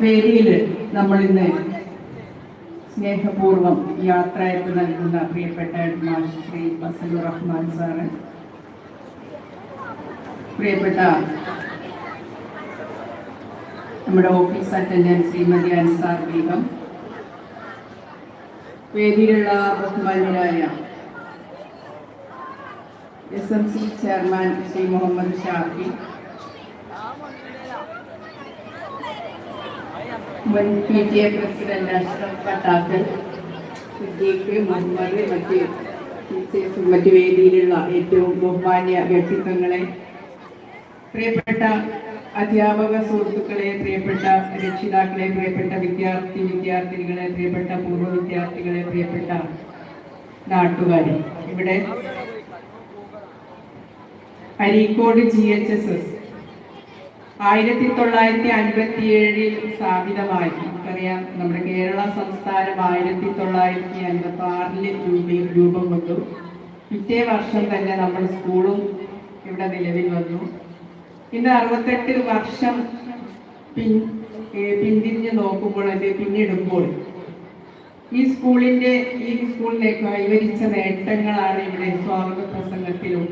വേദിയിൽ നമ്മൾ ഇന്ന് സ്നേഹപൂർവം യാത്രയപ്പ് നൽകുന്ന പ്രിയപ്പെട്ട ശ്രീ ബസലു റഹ്മാൻ സാറ് പ്രിയപ്പെട്ട നമ്മുടെ ഓഫീസ് അറ്റൻഡന്റ് ശ്രീമതി അൻസാർ ബീഗം വേദിയിലുള്ള ബഹുമാന്യരായ S M C chairman Shri Muhammad Shafi മുൻ P T A president Ashraf Pattakkal മറ്റ് വേദിയിലുള്ള ഏറ്റവും ബഹുമാന്യ വ്യക്തിത്വങ്ങളെ പ്രിയപ്പെട്ട അധ്യാപക സുഹൃത്തുക്കളെ പ്രിയപ്പെട്ട രക്ഷിതാക്കളെ പ്രിയപ്പെട്ട വിദ്യാർത്ഥി വിദ്യാർത്ഥിനികളെ പ്രിയപ്പെട്ട പൂർവ വിദ്യാർത്ഥികളെ പ്രിയപ്പെട്ട നാട്ടുകാരെ. ഇവിടെ Areekode G H S S ആയിരത്തി തൊള്ളായിരത്തി അൻപത്തി ഏഴിൽ സ്ഥാപിതമായി. നമുക്കറിയാം നമ്മുടെ കേരള സംസ്ഥാനം ആയിരത്തി തൊള്ളായിരത്തി അൻപത്തി ആറിലെ രൂപയിൽ രൂപം കൊണ്ടു പിറ്റേ വർഷം തന്നെ നമ്മുടെ സ്കൂളും ഇവിടെ നിലവിൽ വന്നു. ഇന്ന് അറുപത്തെട്ട് വർഷം പിൻ പിന്തിരിഞ്ഞ് നോക്കുമ്പോൾ അത് പിന്നിടുമ്പോൾ ഈ സ്കൂളിന്റെ ഈ സ്കൂളിനെ കൈവരിച്ച നേട്ടങ്ങളാണ് ഇവിടെ സ്വാഗത പ്രസംഗത്തിലും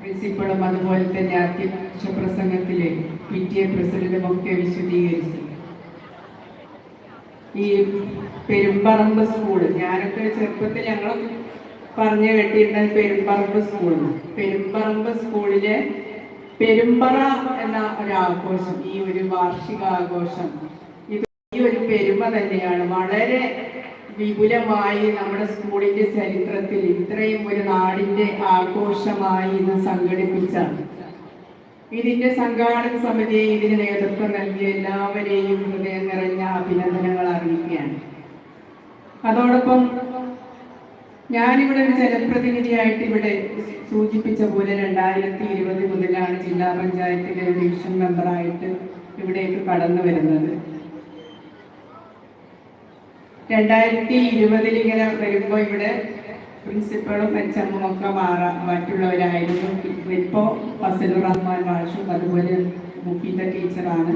പ്രിൻസിപ്പളും അതുപോലെ തന്നെ അധ്യക്ഷ പ്രസംഗത്തിലെ പി ടി എ പ്രസിഡന്റും ഒക്കെ വിശദീകരിച്ചു. ഈ പെരുമ്പറമ്പ് സ്കൂൾ ഞാനൊക്കെ ചെറുപ്പത്തിൽ ഞങ്ങളൊക്കെ പറഞ്ഞു കേട്ടിരുന്നത് പെരുമ്പറമ്പ് സ്കൂൾ പെരുമ്പറമ്പ് സ്കൂളിലെ പെരുമ്പറ എന്ന ഒരു ആഘോഷം ഈ ഒരു വാർഷിക ആഘോഷം ഇത് ഈ ഒരു പെരുമ തന്നെയാണ്. വളരെ വിപുലമായി നമ്മുടെ സ്കൂളിന്റെ ചരിത്രത്തിൽ ഇത്രയും ഒരു നാടിന്റെ ആഘോഷമായി ഇത് സംഘടിപ്പിച്ച ഇതിന്റെ സംഘാടക സമിതിയെ ഇതിന് നേതൃത്വം നൽകിയ എല്ലാവരെയും ഹൃദയം നിറഞ്ഞ അഭിനന്ദനങ്ങൾ അറിയിക്കുകയാണ്. അതോടൊപ്പം ഞാനിവിടെ ഒരു ജനപ്രതിനിധിയായിട്ട് ഇവിടെ സൂചിപ്പിച്ച പോലെ രണ്ടായിരത്തി ഇരുപത് മുതലാണ് ജില്ലാ പഞ്ചായത്തിലെ ഡിവിഷൻ മെമ്പറായിട്ട് ഇവിടേക്ക് കടന്നു വരുന്നത്. രണ്ടായിരത്തി ഇരുപതിൽ ഇങ്ങനെ വരുമ്പോൾ ഇവിടെ പ്രിൻസിപ്പളും അച്ഛമ്മും ഒക്കെ മാറാ മറ്റുള്ളവരായിരുന്നു. ഇപ്പോൾ ഫസലുർ റഹ്മാൻ മാഷും അതുപോലെ മുഫീദ ടീച്ചറാണ്.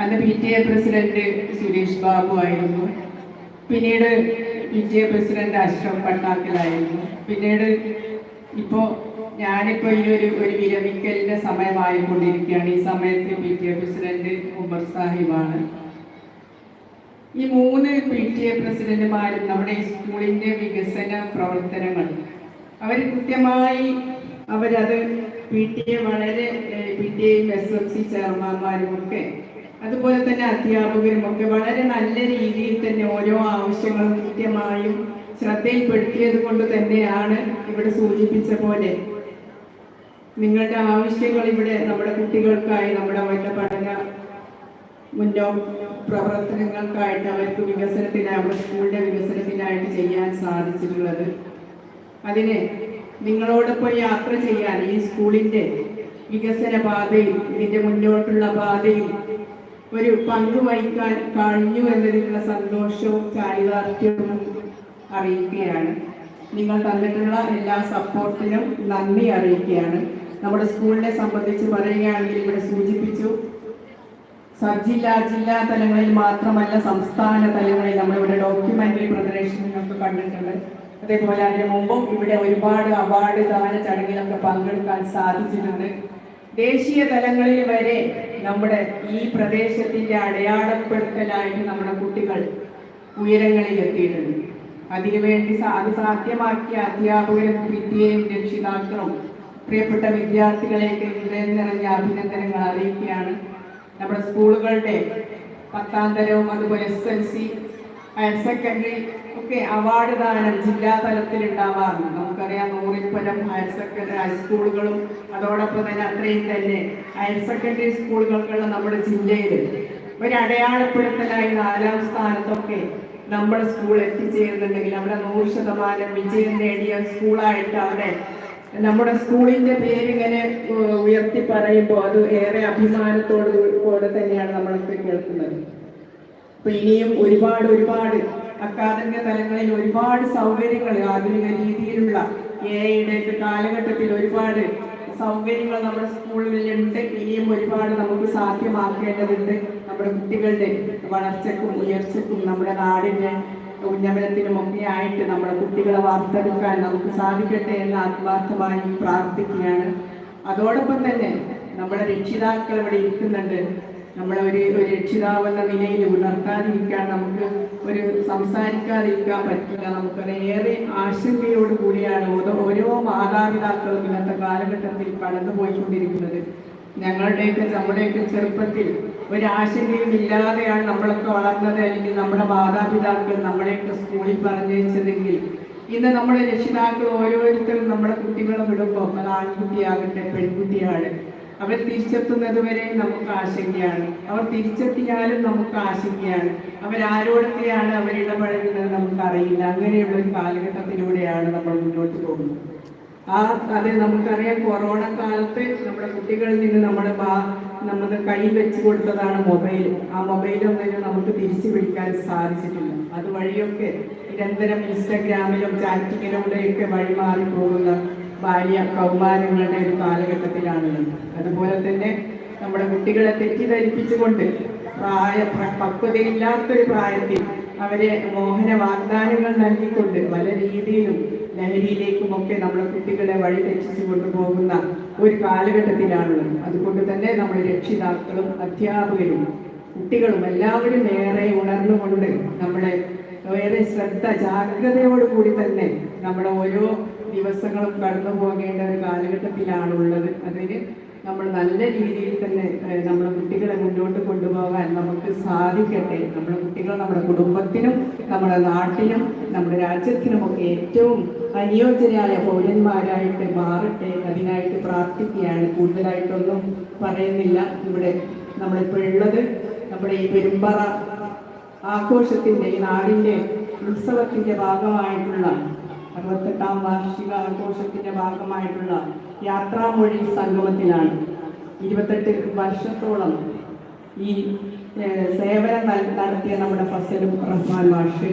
അന്ന് P T A president Suresh Babu ആയിരുന്നു. പിന്നീട് P T A president Ashraf പട്ടാക്കലായിരുന്നു. പിന്നീട് ഇപ്പോ ഞാനിപ്പോ ഈ ഒരു ഒരു വിരമിക്കലിന്റെ സമയമായിക്കൊണ്ടിരിക്കുകയാണ്. ഈ സമയത്ത് P T A president Umar സാഹിബാണ്. ഈ മൂന്ന് പി ടി എ പ്രസിഡന്റുമാരും നമ്മുടെ സ്കൂളിന്റെ വികസന പ്രവർത്തനങ്ങൾ. അവർ കൃത്യമായി അവരത് പി ടി എ വളരെ പി ടി എയും എസ് എം സി ചെയർമാന്മാരും ഒക്കെ അതുപോലെ തന്നെ അധ്യാപകരും ഒക്കെ വളരെ നല്ല രീതിയിൽ തന്നെ ഓരോ ആവശ്യങ്ങളും കൃത്യമായും ശ്രദ്ധയിൽപ്പെടുത്തിയത് കൊണ്ട് തന്നെയാണ് ഇവിടെ സൂചിപ്പിച്ച പോലെ. നിങ്ങളുടെ ആവശ്യങ്ങൾ ഇവിടെ നമ്മുടെ കുട്ടികൾക്കായി നമ്മുടെ വല്ല പഠന മുന്നോ പ്രവർത്തനങ്ങൾക്കായിട്ട് അവർക്ക് വികസനത്തിനായി അവരുടെ സ്കൂളിന്റെ വികസനത്തിനായിട്ട് ചെയ്യാൻ സാധിച്ചിട്ടുള്ളത്. അതിന് നിങ്ങളോടൊപ്പം യാത്ര ചെയ്യാൻ ഈ സ്കൂളിന്റെ വികസന പാതയിൽ ഇതിന്റെ മുന്നോട്ടുള്ള പാതയിൽ ഒരു പങ്ക് വഹിക്കാൻ കഴിഞ്ഞു എന്നതിലുള്ള സന്തോഷവും ചാരിതാർത്ഥ്യവും അറിയിക്കുകയാണ്. നിങ്ങൾ തന്നിട്ടുള്ള എല്ലാ സപ്പോർട്ടിനും നന്ദി അറിയിക്കുകയാണ്. നമ്മുടെ സ്കൂളിനെ സംബന്ധിച്ച് പറയുകയാണെങ്കിൽ ഇവിടെ സൂചിപ്പിച്ചു സബ് ജില്ലാ ജില്ലാ തലങ്ങളിൽ മാത്രമല്ല സംസ്ഥാന തലങ്ങളിൽ നമ്മളിവിടെ ഡോക്യുമെന്ററി പ്രദർശനം നിങ്ങൾക്ക് കണ്ടിട്ടുണ്ട്. അതേപോലെ അതിന് മുമ്പും ഇവിടെ ഒരുപാട് അവാർഡ് ദാന ചടങ്ങിലൊക്കെ പങ്കെടുക്കാൻ സാധിച്ചിട്ടുണ്ട്. ദേശീയ തലങ്ങളിൽ വരെ നമ്മുടെ ഈ പ്രദേശത്തിന്റെ അടയാളപ്പെടുത്തലായിട്ട് നമ്മുടെ കുട്ടികൾ ഉയരങ്ങളിൽ എത്തിയിട്ടുണ്ട്. അതിനുവേണ്ടി അത് സാധ്യമാക്കിയ അധ്യാപകരും വിദ്യയും രക്ഷിതാക്കളും പ്രിയപ്പെട്ട വിദ്യാർത്ഥികളെയൊക്കെ ഹൃദയം നിറഞ്ഞ അഭിനന്ദനങ്ങൾ അറിയിക്കുകയാണ്. നമ്മുടെ സ്കൂളുകളുടെ പത്താം തരവും അതുപോലെ S L C higher secondary ഒക്കെ അവാർഡ് ദാനം ജില്ലാ തലത്തിൽ ഉണ്ടാവാറുണ്ട് നമുക്കറിയാം നൂറിൽ പരം ഹയർ സെക്കൻഡറി ഹൈസ്കൂളുകളും അതോടൊപ്പം തന്നെ അത്രയും തന്നെ ഹയർ സെക്കൻഡറി സ്കൂളുകൾക്കുള്ള നമ്മുടെ ജില്ലയിൽ ഒരു അടയാളപ്പെടുത്തലായി നാലാം സ്ഥാനത്തൊക്കെ നമ്മുടെ സ്കൂൾ എത്തിച്ചേരുന്നുണ്ടെങ്കിൽ അവിടെ നൂറ് ശതമാനം വിജയം നേടിയ സ്കൂളായിട്ട് അവിടെ നമ്മുടെ സ്കൂളിന്റെ പേരിങ്ങനെ ഉയർത്തി പറയുമ്പോൾ അത് ഏറെ അഭിമാനത്തോട് കൂടെ തന്നെയാണ് നമ്മളൊക്കെ കേൾക്കുന്നത്. അപ്പൊ ഇനിയും ഒരുപാട് ഒരുപാട് അക്കാദമിക തലങ്ങളിൽ ഒരുപാട് സൗകര്യങ്ങൾ ആധുനിക രീതിയിലുള്ള എയുടെ കാലഘട്ടത്തിൽ ഒരുപാട് സൗകര്യങ്ങൾ നമ്മുടെ സ്കൂളുകളിലുണ്ട് ഇനിയും ഒരുപാട് നമുക്ക് സാധ്യമാക്കേണ്ടതുണ്ട്. നമ്മുടെ കുട്ടികളുടെ വളർച്ചക്കും ഉയർച്ചക്കും നമ്മുടെ നാടിന്റെ ഉന്നമനത്തിനും ഒക്കെ ആയിട്ട് നമ്മുടെ കുട്ടികളെ വാർത്തെടുക്കാൻ നമുക്ക് സാധിക്കട്ടെ എന്ന് ആത്മാർത്ഥമായി പ്രാർത്ഥിക്കുകയാണ്. അതോടൊപ്പം തന്നെ നമ്മുടെ രക്ഷിതാക്കൾ ഇവിടെ ഇരിക്കുന്നുണ്ട്. നമ്മളെ ഒരു ഒരു രക്ഷിതാവെന്ന നിലയിൽ ഉണർത്താതിരിക്കാൻ നമുക്ക് ഒരു സംസാരിക്കാതിരിക്കാൻ പറ്റില്ല. നമുക്കത് ഏറെ ആശങ്കയോട് കൂടിയാണ് ഓരോ മാതാപിതാക്കളും ഇന്നത്തെ കാലഘട്ടത്തിൽ കടന്നു പോയിക്കൊണ്ടിരിക്കുന്നത് ഞങ്ങളുടെയൊക്കെ നമ്മുടെയൊക്കെ ചെറുപ്പത്തിൽ ഒരാശങ്കയും ഇല്ലാതെയാണ് നമ്മളൊക്കെ വളർന്നത് അല്ലെങ്കിൽ നമ്മുടെ മാതാപിതാക്കൾ നമ്മളെയൊക്കെ സ്കൂളിൽ പറഞ്ഞയച്ചതെങ്കിൽ ഇന്ന് നമ്മുടെ രക്ഷിതാക്കൾ ഓരോരുത്തരും നമ്മുടെ കുട്ടികളെ വിടുമ്പോൾ അത് ആൺകുട്ടിയാകട്ടെ പെൺകുട്ടിയാണ്. അവർ തിരിച്ചെത്തുന്നത് വരെ നമുക്ക് ആശങ്കയാണ്. അവർ തിരിച്ചെത്തിയാലും നമുക്ക് ആശങ്കയാണ്. അവരാരോടൊക്കെയാണ് അവരിടപഴകുന്നത് നമുക്കറിയില്ല. അങ്ങനെയുള്ള ഒരു കാലഘട്ടത്തിലൂടെയാണ് നമ്മൾ മുന്നോട്ട് പോകുന്നത്. ആ അത് നമുക്കറിയാം കൊറോണ കാലത്ത് നമ്മുടെ കുട്ടികളിൽ നിന്ന് നമ്മുടെ നമ്മുടെ കൈ വെച്ച് കൊടുത്തതാണ് മൊബൈൽ ആ മൊബൈലൊന്നും നമുക്ക് തിരിച്ചു പിടിക്കാൻ സാധിച്ചിട്ടില്ല. അതുവഴിയൊക്കെ നിരന്തരം ഇൻസ്റ്റഗ്രാമിലും ചാറ്റിങ്ങിലൂടെയൊക്കെ വഴിമാറി പോകുന്ന ബാല്യ കൗമാരങ്ങളുടെ ഒരു കാലഘട്ടത്തിലാണുള്ളത്. അതുപോലെ തന്നെ നമ്മുടെ കുട്ടികളെ തെറ്റിദ്ധരിപ്പിച്ചുകൊണ്ട് പ്രായ പ്ര- പക്വതയില്ലാത്തൊരു പ്രായത്തിൽ അവരെ മോഹന വാഗ്ദാനങ്ങൾ നൽകിക്കൊണ്ട് പല രീതിയിലും ലഹരിയിലേക്കുമൊക്കെ നമ്മുടെ കുട്ടികളെ വഴി തെറ്റിച്ചു കൊണ്ടുപോകുന്ന ഒരു കാലഘട്ടത്തിലാണുള്ളത്. അതുകൊണ്ട് തന്നെ നമ്മൾ രക്ഷിതാക്കളും അധ്യാപകരും കുട്ടികളും എല്ലാവരും ഏറെ ഉണർന്നുകൊണ്ട് നമ്മളെ ഏറെ ശ്രദ്ധ ജാഗ്രതയോടുകൂടി തന്നെ നമ്മുടെ ഓരോ ദിവസങ്ങളും കടന്നു പോകേണ്ട ഒരു കാലഘട്ടത്തിലാണുള്ളത്. അതിന് നമ്മൾ നല്ല രീതിയിൽ തന്നെ നമ്മുടെ കുട്ടികളെ മുന്നോട്ട് കൊണ്ടുപോകാൻ നമുക്ക് സാധിക്കട്ടെ. നമ്മുടെ കുട്ടികൾ നമ്മുടെ കുടുംബത്തിനും നമ്മുടെ നാട്ടിനും നമ്മുടെ രാജ്യത്തിനുമൊക്കെ ഏറ്റവും അനുയോജ്യരായ പൗരന്മാരായിട്ട് മാറട്ടെ അതിനായിട്ട് പ്രാർത്ഥിക്കുകയാണ്. കൂടുതലായിട്ടൊന്നും പറയുന്നില്ല. ഇവിടെ നമ്മളിപ്പോൾ ഉള്ളത് നമ്മുടെ ഈ പെരുമ്പറ ആഘോഷത്തിന്റെ ഈ നാടിന്റെ ഉത്സവത്തിന്റെ ഭാഗമായിട്ടുള്ള അറുപത്തെട്ടാം വാർഷിക ആഘോഷത്തിന്റെ ഭാഗമായിട്ടുള്ള യാത്രാമൊഴി സംഗമത്തിലാണ്. ഇരുപത്തെട്ട് വർഷത്തോളം ഈ സേവനം നടത്തിയ നമ്മുടെ ഫസലും റഹ്മാൻ മാഷ്.